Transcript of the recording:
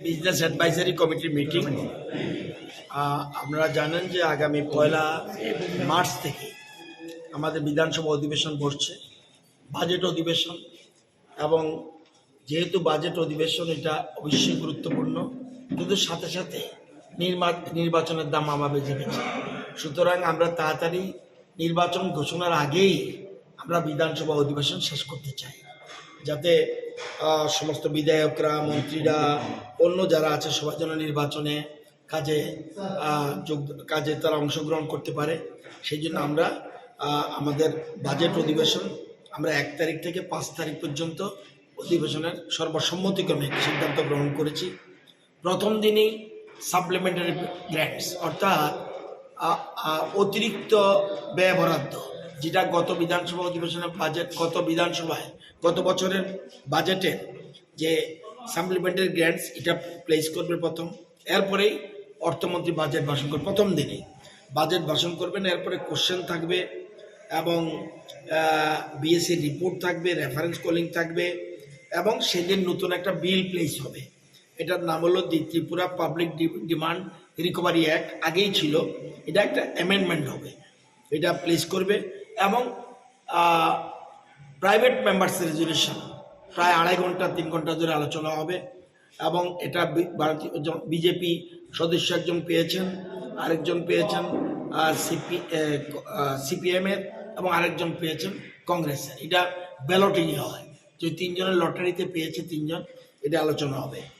Business advisory কমিটির meeting আপনারা জানেন যে আগামী পয়লা মার্চ থেকে আমাদের বিধানসভা অধিবেশন বসছে, বাজেট অধিবেশন, এবং যেহেতু বাজেট অধিবেশন, এটা অবশ্যই গুরুত্বপূর্ণ। কিন্তু সাথে সাথে নির্মা- নির্বাচনের দাম আমা বেজে গেছে সুতরাং আমরা তাড়াতাড়ি নির্বাচন ঘোষণার আগেই আমরা বিধানসভা অধিবেশন শেষ করতে চাই, যাতে সমস্ত বিধায়করা, মন্ত্রীরা, অন্য যারা আছে সবাই যেন নির্বাচনে কাজে যোগ, কাজে তারা অংশগ্রহণ করতে পারে। সেই জন্য আমরা আমাদের বাজেট অধিবেশন আমরা এক তারিখ থেকে পাঁচ তারিখ পর্যন্ত অধিবেশনের সর্বসম্মতিক্রমে সিদ্ধান্ত গ্রহণ করেছি। প্রথম দিনই সাপ্লিমেন্টারি গ্র্যান্টস অর্থাৎ অতিরিক্ত ব্যয় বরাদ্দ। যেটা গত বিধানসভা অধিবেশনের বাজেট গত বিধানসভায়, গত বছরের বাজেটে যে সাপ্লিমেন্টারি গ্র্যান্টস এটা প্লেস করবে প্রথম। এরপরেই অর্থমন্ত্রী বাজেট ভাষণ করবে, প্রথম দিনে। বাজেট ভাষণ করবেন, এরপরে কোশ্চেন থাকবে এবং বিএসসি রিপোর্ট থাকবে রেফারেন্স কলিং থাকবে এবং সেদিন নতুন একটা বিল প্লেস হবে। এটার নাম হলো the Tripura public demand recovery act আগেই ছিল। এটা একটা অ্যামেন্ডমেন্ট হবে। এটা প্লেস করবে। এবং প্রাইভেট মেম্বার্স রেজুলেশন প্রায় আড়াই ঘণ্টা, তিন ঘণ্টা ধরে আলোচনা হবে এবং এটা বিজেপি সদস্য একজন পেয়েছেন, আরেকজন পেয়েছেন সিপি সিপিএমের এবং আরেকজন পেয়েছেন কংগ্রেসের এটা ব্যালটিংয়ে হয়। যে তিনজনের লটারিতে পেয়েছে তিনজন, এটা আলোচনা হবে।